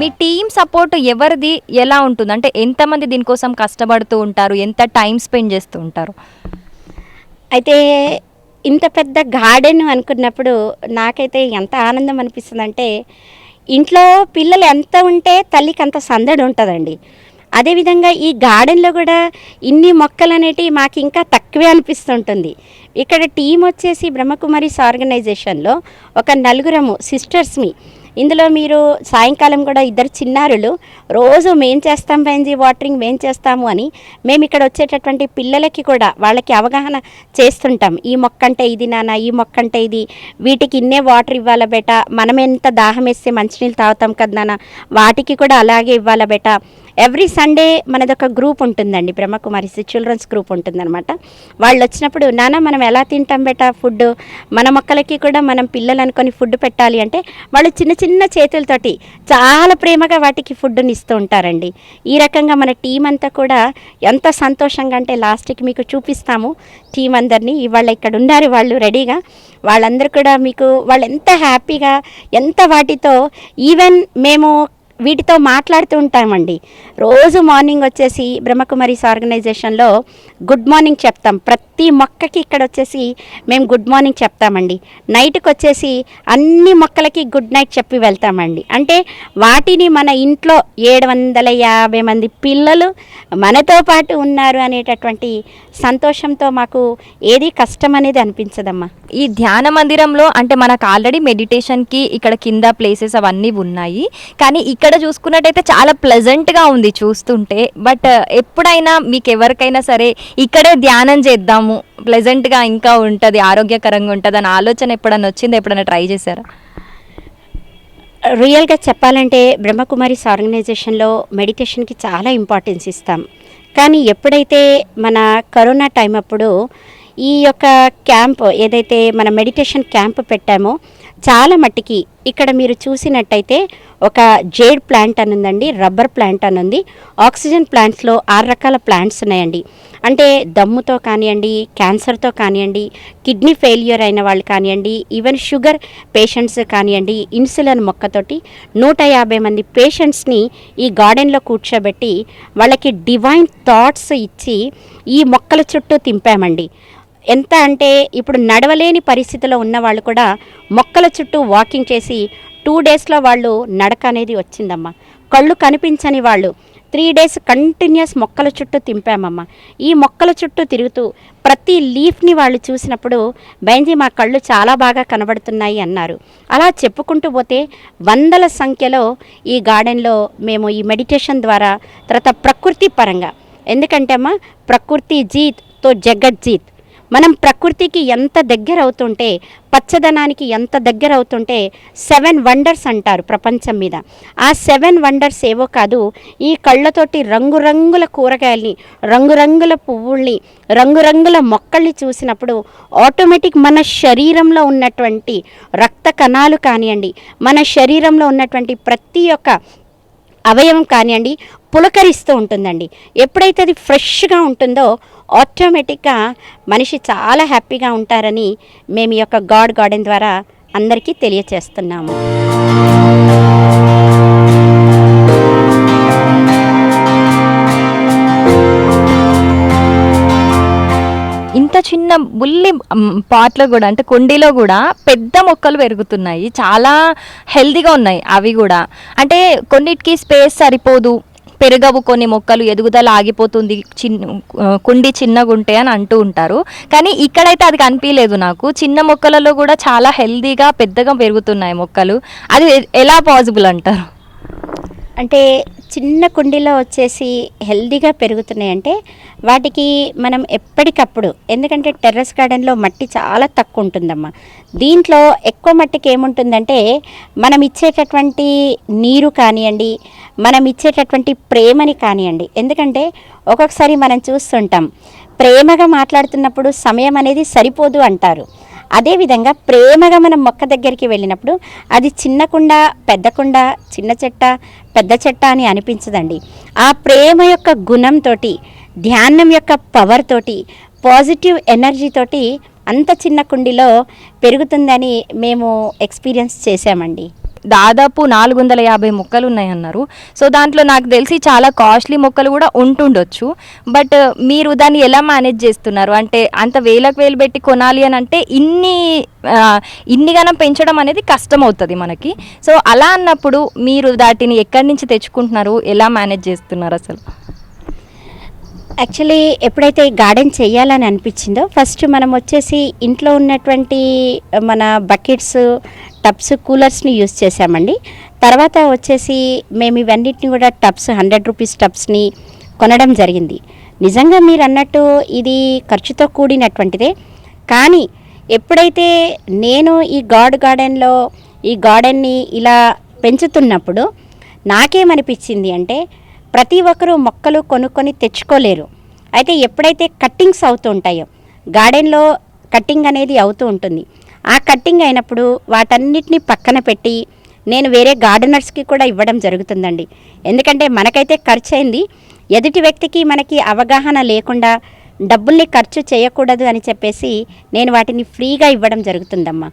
మీ team support ఎవరిది ఎలా ఉంటుంది? అంటే ఎంతమంది దీనికోసం కష్టపడుతూ ఉంటారు? ఎంత టైం స్పెండ్ చేస్తూ ఉంటారు? అయితే ఇంత పెద్ద గార్డెన్ అనుకున్నప్పుడు నాకైతే ఎంత ఆనందం అనిపిస్తుందంటే ఇంట్లో పిల్లలు ఎంత ఉంటే తల్లికి అంత సందడి ఉంటుందండి. అదేవిధంగా ఈ గార్డెన్లో కూడా ఇన్ని మొక్కలు అనేటివి మాకు ఇంకా తక్కువే అనిపిస్తుంటుంది. ఇక్కడ టీం వచ్చేసి బ్రహ్మకుమారిస్ ఆర్గనైజేషన్లో ఒక నలుగురము సిస్టర్స్మి ఇందులో మీరు సాయంకాలం కూడా ఇద్దరు చిన్నారులు రోజు మేం చేస్తాం బెంజీ వాటరింగ్ మేం చేస్తాము అని మేము ఇక్కడ వచ్చేటటువంటి పిల్లలకి కూడా వాళ్ళకి అవగాహన చేస్తుంటాం. ఈ మొక్క అంటే ఇది నాన్న ఈ మొక్క అంటే ఇది. వీటికి ఇన్నే వాటర్ ఇవ్వాలా బేట? మనం ఎంత దాహం వేస్తే మంచినీళ్ళు తాగుతాం కదా నాన్న? వాటికి కూడా అలాగే ఇవ్వాలా బేట? ఎవ్రీ సండే మనది ఒక గ్రూప్ ఉంటుందండి బ్రహ్మకుమారిస్ చిల్డ్రన్స్ గ్రూప్ ఉంటుందన్నమాట. వాళ్ళు వచ్చినప్పుడు నాన్న మనం ఎలా తింటాం బేట ఫుడ్ మన మొక్కలకి కూడా మనం పిల్లలు అనుకొని ఫుడ్ పెట్టాలి అంటే వాళ్ళు చిన్న చిన్న చేతులతోటి చాలా ప్రేమగా వాటికి ఫుడ్ని ఇస్తూ ఉంటారండి. ఈ రకంగా మన టీం అంతా కూడా ఎంత సంతోషంగా అంటే లాస్ట్కి మీకు చూపిస్తాము. టీం అందరినీ ఇవాళ ఇక్కడ ఉన్నారు వాళ్ళు రెడీగా వాళ్ళందరూ కూడా మీకు వాళ్ళు ఎంత హ్యాపీగా ఎంత వాటితో ఈవెన్ మేము వీటితో మాట్లాడుతూ ఉంటామండి. రోజు మార్నింగ్ వచ్చేసి బ్రహ్మకుమారీస్ ఆర్గనైజేషన్లో గుడ్ మార్నింగ్ చెప్తాం. ప్రతి మొక్కకి ఇక్కడ వచ్చేసి మేము గుడ్ మార్నింగ్ చెప్తామండి. నైట్కి వచ్చేసి అన్ని మొక్కలకి గుడ్ నైట్ చెప్పి వెళ్తామండి. అంటే వాటిని మన ఇంట్లో ఏడు వందల యాభై మంది పిల్లలు మనతో పాటు ఉన్నారు అనేటటువంటి సంతోషంతో మాకు ఏది కష్టం అనేది అనిపించదమ్మా. ఈ ధ్యాన మందిరంలో అంటే మనకు ఆల్రెడీ మెడిటేషన్కి ఇక్కడ కింద ప్లేసెస్ అవన్నీ ఉన్నాయి. కానీ ఇక్కడ ఇక్కడ చూసుకున్నట్టయితే చాలా ప్లెజెంట్గా ఉంది చూస్తుంటే. బట్ uh, ఎప్పుడైనా మీకు ఎవరికైనా సరే ఇక్కడే ధ్యానం చేద్దాము ప్లెజెంట్గా ఇంకా ఉంటుంది ఆరోగ్యకరంగా ఉంటుంది అని ఆలోచన ఎప్పుడైనా వచ్చింది? ఎప్పుడైనా ట్రై చేశారా? రియల్గా చెప్పాలంటే బ్రహ్మకుమారిస్ ఆర్గనైజేషన్లో మెడిటేషన్కి చాలా ఇంపార్టెన్స్ ఇస్తాం. కానీ ఎప్పుడైతే మన కరోనా టైం అప్పుడు ఈ యొక్క క్యాంప్ ఏదైతే మన మెడిటేషన్ క్యాంప్ పెట్టామో చాలా మట్టికి ఇక్కడ మీరు చూసినట్టయితే ఒక జేడ్ ప్లాంట్ అని ఉందండి రబ్బర్ ప్లాంట్ అని ఉంది ఆక్సిజన్ ప్లాంట్స్లో ఆరు రకాల ప్లాంట్స్ ఉన్నాయండి. అంటే దమ్ముతో కానివ్వండి క్యాన్సర్తో కానివ్వండి కిడ్నీ ఫెయిల్యూర్ అయిన వాళ్ళు కానివ్వండి ఈవెన్ షుగర్ పేషెంట్స్ కానివ్వండి ఇన్సులిన్ మొక్కతోటి నూట యాభై మంది పేషెంట్స్ని ఈ గార్డెన్లో కూర్చోబెట్టి వాళ్ళకి డివైన్ థాట్స్ ఇచ్చి ఈ మొక్కల చుట్టూ తింపామండి. ఎంత అంటే ఇప్పుడు నడవలేని పరిస్థితిలో ఉన్న వాళ్ళు కూడా మొక్కల చుట్టూ వాకింగ్ చేసి టూ డేస్లో వాళ్ళు నడక అనేది వచ్చిందమ్మా. కళ్ళు కనిపించని వాళ్ళు త్రీ డేస్ కంటిన్యూస్ మొక్కల చుట్టూ తింపామమ్మ. ఈ మొక్కల చుట్టూ తిరుగుతూ ప్రతి లీఫ్ని వాళ్ళు చూసినప్పుడు బెంజీ మా కళ్ళు చాలా బాగా కనబడుతున్నాయి అన్నారు. అలా చెప్పుకుంటూ పోతే వందల సంఖ్యలో ఈ గార్డెన్లో మేము ఈ మెడిటేషన్ ద్వారా తర్వాత ప్రకృతి పరంగా. ఎందుకంటే అమ్మా ప్రకృతి జీత్తో జగత్ జీత్ మనం ప్రకృతికి ఎంత దగ్గర అవుతుంటే పచ్చదనానికి ఎంత దగ్గర అవుతుంటే సెవెన్ వండర్స్ అంటారు ప్రపంచం మీద. ఆ సెవెన్ వండర్స్ ఏవో కాదు ఈ కళ్ళతోటి రంగురంగుల కూరగాయల్ని రంగురంగుల పువ్వుల్ని రంగురంగుల మొక్కల్ని చూసినప్పుడు ఆటోమేటిక్ మన శరీరంలో ఉన్నటువంటి రక్త కణాలు కానివ్వండి మన శరీరంలో ఉన్నటువంటి ప్రతి ఒక్క అవయవం కానివ్వండి పులకరిస్తూ ఉంటుందండి. ఎప్పుడైతే అది ఫ్రెష్గా ఉంటుందో ఆటోమేటిక్గా మనిషి చాలా హ్యాపీగా ఉంటారని మేము ఈ యొక్క గాడ్ గార్డెన్ ద్వారా అందరికీ తెలియచేస్తున్నాము. ఇంత చిన్న బుల్లి పాట్లో కూడా అంటే కుండీలో కూడా పెద్ద మొక్కలు పెరుగుతున్నాయి. చాలా హెల్దీగా ఉన్నాయి అవి కూడా. అంటే కొన్నిటికి స్పేస్ సరిపోదు. పెరగవు కొన్ని మొక్కలు ఎదుగుదల ఆగిపోతుంది చిన్న కుండి చిన్నగా అని అంటూ ఉంటారు. కానీ ఇక్కడైతే అది కనిపించలేదు నాకు. చిన్న మొక్కలలో కూడా చాలా హెల్దీగా పెద్దగా పెరుగుతున్నాయి మొక్కలు. అది ఎలా పాసిబుల్ అంటారు? అంటే చిన్న కుండీలో వచ్చేసి హెల్దీగా పెరుగుతున్నాయంటే వాటికి మనం ఎప్పటికప్పుడు ఎందుకంటే టెర్రస్ గార్డెన్లో మట్టి చాలా తక్కువ ఉంటుందమ్మా. దీంట్లో ఎక్కువ మట్టికి ఏముంటుందంటే మనం ఇచ్చేటటువంటి నీరు కానివ్వండి మనం ఇచ్చేటటువంటి ప్రేమని కానివ్వండి ఎందుకంటే ఒక్కొక్కసారి మనం చూస్తుంటాం ప్రేమగా మాట్లాడుతున్నప్పుడు సమయం అనేది సరిపోదు అంటారు. అదేవిధంగా ప్రేమగా మనం మొక్క దగ్గరికి వెళ్ళినప్పుడు అది చిన్న కుండ పెద్ద కుండ చిన్న చెట్ట పెద్ద చెట్ట అని అనిపించదండి. ఆ ప్రేమ యొక్క గుణంతో ధ్యానం యొక్క పవర్ తోటి పాజిటివ్ ఎనర్జీ తోటి అంత చిన్న కుండిలో పెరుగుతుందని మేము ఎక్స్పీరియన్స్ చేశామండి. దాదాపు నాలుగు వందల యాభై మొక్కలు ఉన్నాయన్నారు సో దాంట్లో నాకు తెలిసి చాలా కాస్ట్లీ మొక్కలు కూడా ఉంటుండొచ్చు. బట్ మీరు దాన్ని ఎలా మేనేజ్ చేస్తున్నారు? అంటే అంత వేలకు వేలు పెట్టి కొనాలి అని అంటే ఇన్ని ఇన్ని గనం పెంచడం అనేది కష్టం అవుతుంది మనకి. సో అలా అన్నప్పుడు మీరు వాటిని ఎక్కడి నుంచి తెచ్చుకుంటున్నారు? ఎలా మేనేజ్ చేస్తున్నారు అసలు? యాక్చువల్లీ ఎప్పుడైతే ఈ గార్డెన్ చేయాలని అనిపించిందో ఫస్ట్ మనం వచ్చేసి ఇంట్లో ఉన్నటువంటి మన బకెట్స్ టబ్స్ కూలర్స్ని యూస్ చేసామండి తర్వాత వచ్చేసి మేము ఇవన్నిటిని కూడా టబ్స్ హండ్రెడ్ రూపీస్ టబ్స్ని కొనడం జరిగింది. నిజంగా మీరు అన్నట్టు ఇది ఖర్చుతో కూడినటువంటిదే. కానీ ఎప్పుడైతే నేను ఈ గాడ్ గార్డెన్లో ఈ గార్డెన్ని ఇలా పెంచుతున్నప్పుడు నాకేమనిపించింది అంటే ప్రతి ఒక్కరూ మొక్కలు కొనుక్కొని తెచ్చుకోలేరు. అయితే ఎప్పుడైతే కట్టింగ్స్ అవుతూ ఉంటాయో గార్డెన్లో కట్టింగ్ అనేది అవుతూ ఉంటుంది. ఆ కట్టింగ్ అయినప్పుడు వాటన్నిటిని పక్కన పెట్టి నేను వేరే గార్డెనర్స్కి కూడా ఇవ్వడం జరుగుతుందండి. ఎందుకంటే మనకైతే ఖర్చు అయింది ఎదుటి వ్యక్తికి మనకి అవగాహన లేకుండా డబ్బుల్ని ఖర్చు చేయకూడదు అని చెప్పేసి నేను వాటిని ఫ్రీగా ఇవ్వడం జరుగుతుందమ్మా.